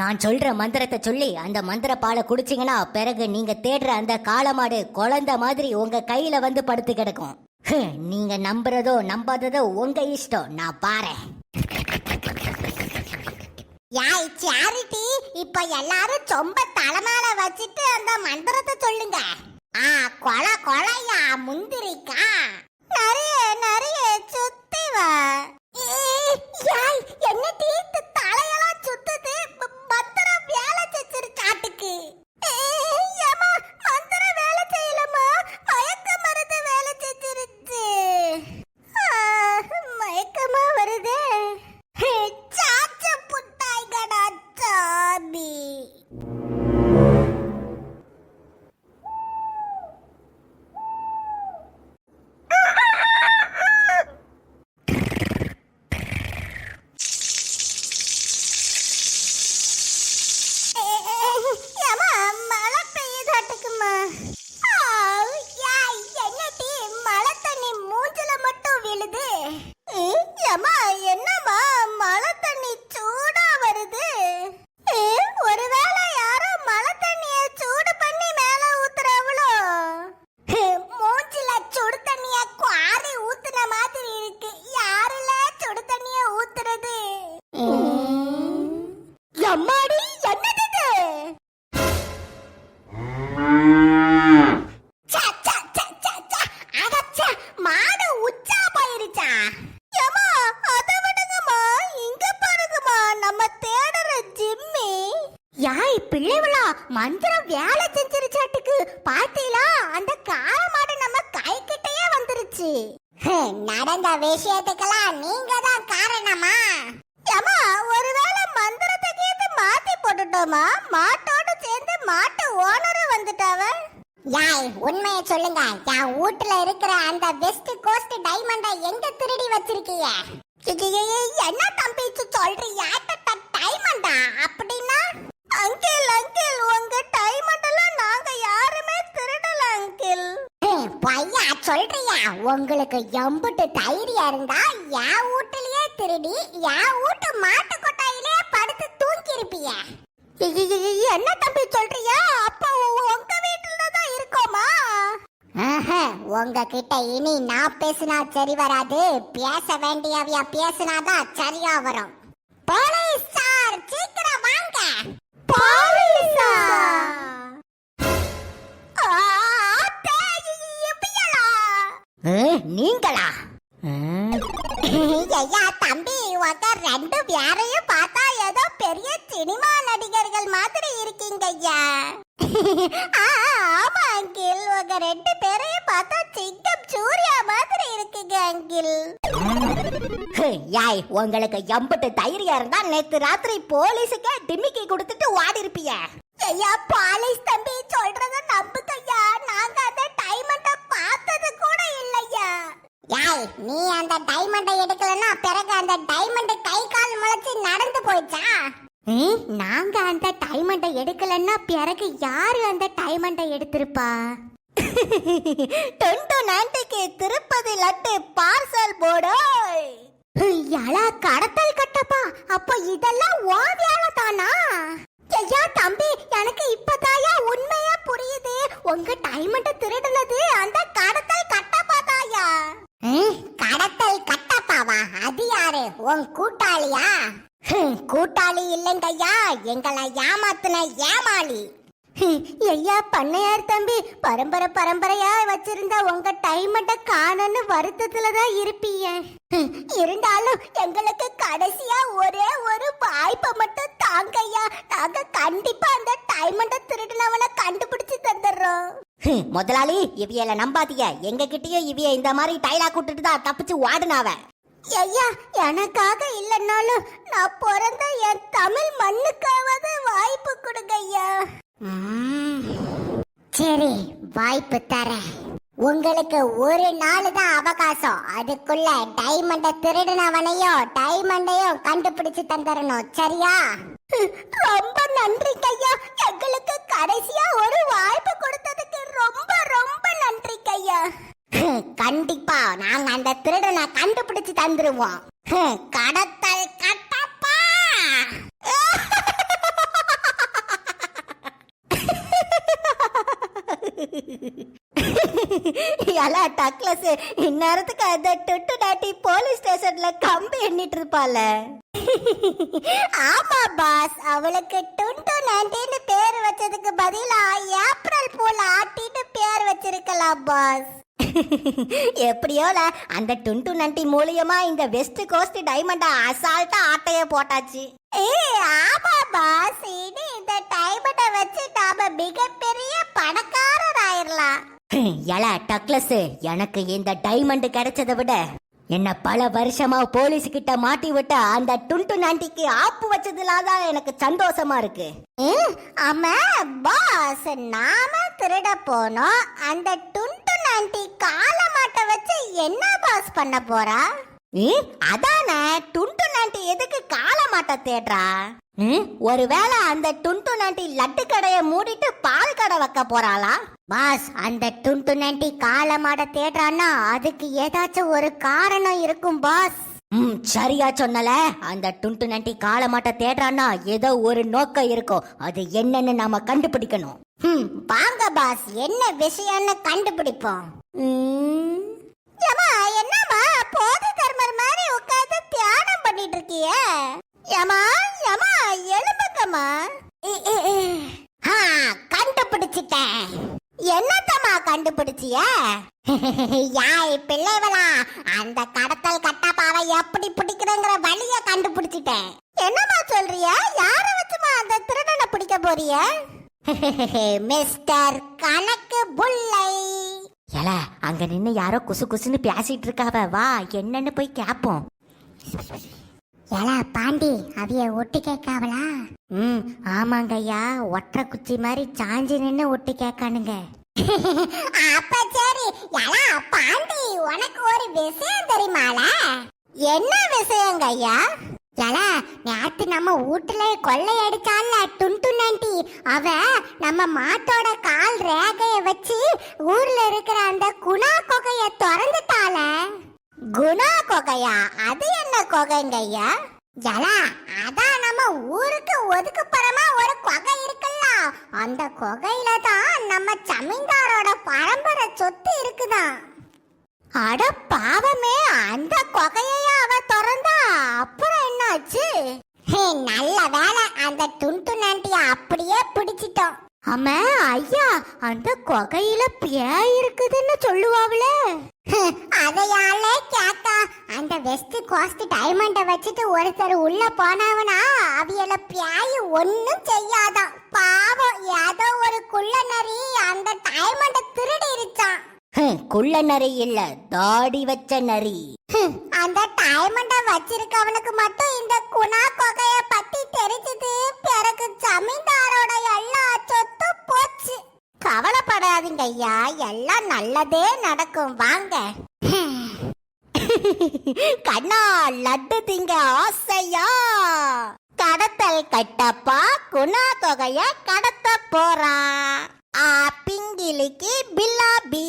நான் சொல்ற மந்திரத்தை சொல்லி அந்த மந்திர பாலை குடிச்சீங்கன்னா பிறகு நீங்க தேடுற அந்த காலமாடு குழந்தை மாதிரி உங்க கையில வந்து படுத்து கிடக்கும். நீங்க நம்புறதோ நம்பாததோ உங்க இஷ்டம். நான் பாரு யாய் சேரிட்டி இப்ப எல்லாரும் சொம்ப தலைமையில வச்சுட்டு அந்த மந்திரத்தை சொல்லுங்க. ஆ கொல கொலையா முந்திரிக்கா? நிறைய நிறைய சுத்தி வா யாய் என்ன தீர்த்து நடந்த விஷயத்துக்கெல்லாம் நீங்க தான் காரணமா? ஏமா ஒருவேளை மந்திரத்தை கேட்டு மாத்தி போட்டுட்டோமா? மாட்டோட சேர்ந்து மாட்டு ஓனரு வந்துட்டாவ? யாய் உண்மையை சொல்லுங்க. என் வீட்டுல இருக்கிற அந்த வெஸ்ட் கோஸ்ட் டைமண்ட எங்க திருடி வச்சிருக்கீங்க என்ன தம்பி இது சொல்றீங்க டைமண்டா அப்படின்னா? உங்களுக்கு எம்புட்டு தைரியம் இருந்தா என் வீட்டுலயே திருடி என் வீட்டு மாட்டு கொட்டாயிலே படுத்து தூங்கி இருப்பிய என்ன தம்பி சொல்றியா? அப்ப உங்க வீட்டுல தான் இருக்கோமா உங்ககிட்ட இனி நான் பேசினா சரி வராது. பேச வேண்டியவையா பேசினாதான் சரியா வரும். நீங்களா ஐயா தம்பி உங்க ரெண்டு பேரையும் பார்த்தா ஏதோ பெரிய சினிமா நடிகர்கள் மாதிரி இருக்கீங்க ஐயா. ஆமா அங்கிள். உங்க ரெண்டு பேரையும் பார்த்தா சிங்கம் சூர்யா மாதிரி இருக்கீங்க அங்கிள். யாய் உங்களுக்கு எம்புட்டு தைரியம் இருந்தா நேத்து ராத்திரி போலீஸுக்கே டிமிக்கி கொடுத்துட்டு ஓடி இருப்பிய ஐயா பாலிஸ் தம்பி நீ அந்த டைமண்டை எடுக்கலன்னா பிறகு அந்த டைமண்ட் கை கால் முளைச்சு நடந்து போயிச்சா ம், நாங்க அந்த டைமண்டை எடுக்கலன்னா பிறகு யாரு அந்த டைமண்டை எடுத்திருப்பா? டொண்டு நாட்டுக்கு திருப்பதி லட்டு பார்சல் போடோய் எலா கடத்தல் கட்டப்பா. அப்ப இதெல்லாம் ஓ வேலை தானா? ஐயா தம்பி எனக்கு இப்பதாயா உண்மையா புரியுது? உங்க டைமண்ட திருடுனது அந்த கடத்தல் கட்டப்பாதாயா கடத்தல் கட்டப்பாவா அது யாரு உன் கூட்டாளியா ஹம், கூட்டாளி இல்லைங்கய்யா. எங்களை ஏமாத்துன ஏமாளி. ஐயா பண்ணையார் தம்பி பரம்பரை பரம்பரையா வச்சிருந்த உங்க டைமண்ட காணன்னு வருத்தத்துல தான் இருப்பீங்க. இருந்தாலும் எங்களுக்கு கடைசியா ஒரே ஒரு வாய்ப்பை மட்டும் தாங்கய்யா. நாங்க கண்டிப்பா அந்த டைமண்ட திருடினவனை கண்டுபிடிச்சு தந்துடுறோம். முதலாளி இவியல நம்பாதீங்க. எங்க கிட்டயும் இவிய இந்த மாதிரி டைலாக் விட்டுட்டு தான் தப்பிச்சு வாடுனாவ ஐயா எனக்காக இல்லைன்னாலும் நான் பிறந்த என் தமிழ் மண்ணுக்காவது வாய்ப்பு கொடுங்க ஐயா. சரி வாய்ப்பு தரேன். உங்களுக்கு ஒரு நாள் தான் அவகாசம். அதுக்குள்ள டைமண்ட திருடினவனையும் டைமண்டையும் கண்டுபிடிச்சு தந்துடணும் சரியா? ரொம்ப நன்றி ஐயா. எங்களுக்கு கடைசியா ஒரு வாய்ப்பு கொடுத்ததுக்கு ரொம்ப ரொம்ப நன்றி ஐயா. கண்டிப்பா. நாங்க அந்த திருடனை கண்டுபிடிச்சு தந்துருவோம். கடத்தல் கட்டப்பா. எல்லாம் டக்லஸ் இந்நேரத்துக்கு அந்த டுட்டு டாட்டி போலீஸ் ஸ்டேஷன்ல கம்பி எண்ணிட்டு இருப்பால ஆமா பாஸ் அவளுக்கு டுண்டு நண்டின்னு பேர் வச்சதுக்கு பதிலா ஏப்ரல் பூல ஆட்டிட்டு பேர் வச்சிருக்கலாம் பாஸ் எப்படியோல அந்த டுண்டு நண்டி மூலியமா இந்த வெஸ்ட் கோஸ்ட் டைமண்ட அசால்ட்டா ஆட்டைய போட்டாச்சு. ஏ ஆமா பாஸ் இனி இந்த டைமண்ட வச்சு நாம மிகப்பெரிய பணக்காரர் ஆயிரலாம் எல டக்லஸ் எனக்கு இந்த டைமண்ட் கிடைச்சதை விட என்ன பல வருஷமா போலீஸ் கிட்ட மாட்டி விட்ட அந்த டுண்டு நண்டிக்கு ஆப்பு வச்சதுல தான் எனக்கு சந்தோஷமா இருக்கு. ஆமா பாஸ் நாம திருட போனோம். அந்த டுண்டு நண்டி காலமாட்ட வச்சு என்ன பாஸ் பண்ண போறா? ம், அதானே? டுண்டு நாண்டி எதுக்கு கால மாட்ட தேடுறா? ம், ஒருவேளை அந்த டுண்டு நாண்டி லட்டு கடைய மூடிட்டு பால் கடை வைக்க போறாளா? பாஸ் அந்த டுண்டு நண்டி காலமாட தேடுறான்னா அதுக்கு ஏதாச்சும் ஒரு காரணம் இருக்கும் பாஸ். ம் சரியா சொன்னல. அந்த டுண்டு நண்டி கால மாட்ட தேடுறான்னா ஏதோ ஒரு நோக்கம் இருக்கும். அது என்னன்னு நாம கண்டுபிடிக்கணும். ம் வாங்க பாஸ். என்ன விஷயம்னு கண்டுபிடிப்போம். ம், ஏம்மா இருக்கிய ஏமா ஏமா எழும்புங்கம்மா. இ- கண்டுபிடிச்சிட்டேன். என்னத்தம்மா கண்டுபிடிச்சிய? யாய் பிள்ளைவளா அந்த கடத்தல் கட்டப்பாவை எப்படி பிடிக்கிறங்கிற வழிய கண்டுபிடிச்சிட்டேன். என்னம்மா சொல்றிய? யார வச்சுமா அந்த திருடனை பிடிக்க போறிய? மிஸ்டர் கணக்கு புல்லை எல அங்க நின்னு யாரோ குசு குசுன்னு பேசிட்டு இருக்காவ. வா என்னன்னு போய் கேப்போம். ஏலா பாண்டி அவிய ஒட்டு கேட்காவளா ம் ஆமாங்க ஐயா ஒற்றை குச்சி மாதிரி சாஞ்சி நின்னு ஒட்டு கேட்கானுங்க அப்ப சரி. ஏலா பாண்டி உனக்கு ஒரு விஷயம் தெரியுமால? என்ன விஷயங்க ஐயா ஏலா நேத்து நம்ம வீட்டுல கொள்ளை அடிச்சால டுண்டு நண்டி அவ நம்ம மாட்டோட கால் ரேகைய வச்சு ஊர்ல இருக்கிற அந்த குணா கொகைய திறந்துட்டால குணா கொகையா? அது என்ன கொகைங்க ஐயா ஜலா அதான் நம்ம ஊருக்கு ஒதுக்குப்புறமா ஒரு கொகை இருக்குல்ல. அந்த கொகையில தான் நம்ம ஜமீன்தாரோட பரம்பரை சொத்து இருக்குதான் அட பாவமே அந்த கொகையையா அவ திறந்தா? அப்புறம் என்னாச்சு? நல்ல வேலை அந்த துண்டு நண்டிய அப்படியே பிடிச்சிட்டோம். ஆமா ஐயா அந்த கொகையில பேய் இருக்குதுன்னு சொல்லுவாவுல. அதையால வெஸ்ட் கோஸ்ட் டைமண்ட வச்சுட்டு ஒருத்தர் உள்ள போனவனா அவியல பியாயி ஒண்ணும் செய்யாதான் பாவம் ஏதோ ஒரு குள்ள நரி அந்த டைமண்ட திருடி இருச்சான் குள்ள நரி இல்ல தாடி வச்ச நரி. அந்த டைமண்ட வச்சிருக்கவனுக்கு மட்டும் இந்த குணா கொகைய பத்தி தெரிஞ்சது. பிறகு ஜமீன்தாரோட எல்லா சொத்தும் போச்சு. கவலைப்படாதீங்க ஐயா எல்லாம் நல்லதே நடக்கும். வாங்க. கண்ணா லட்டு திங்க ஆசையா? கடத்தல் கட்டப்பா குணா தொகைய கடத்த போறா ஆ பிங்கிலிக்கு பில்லாபி.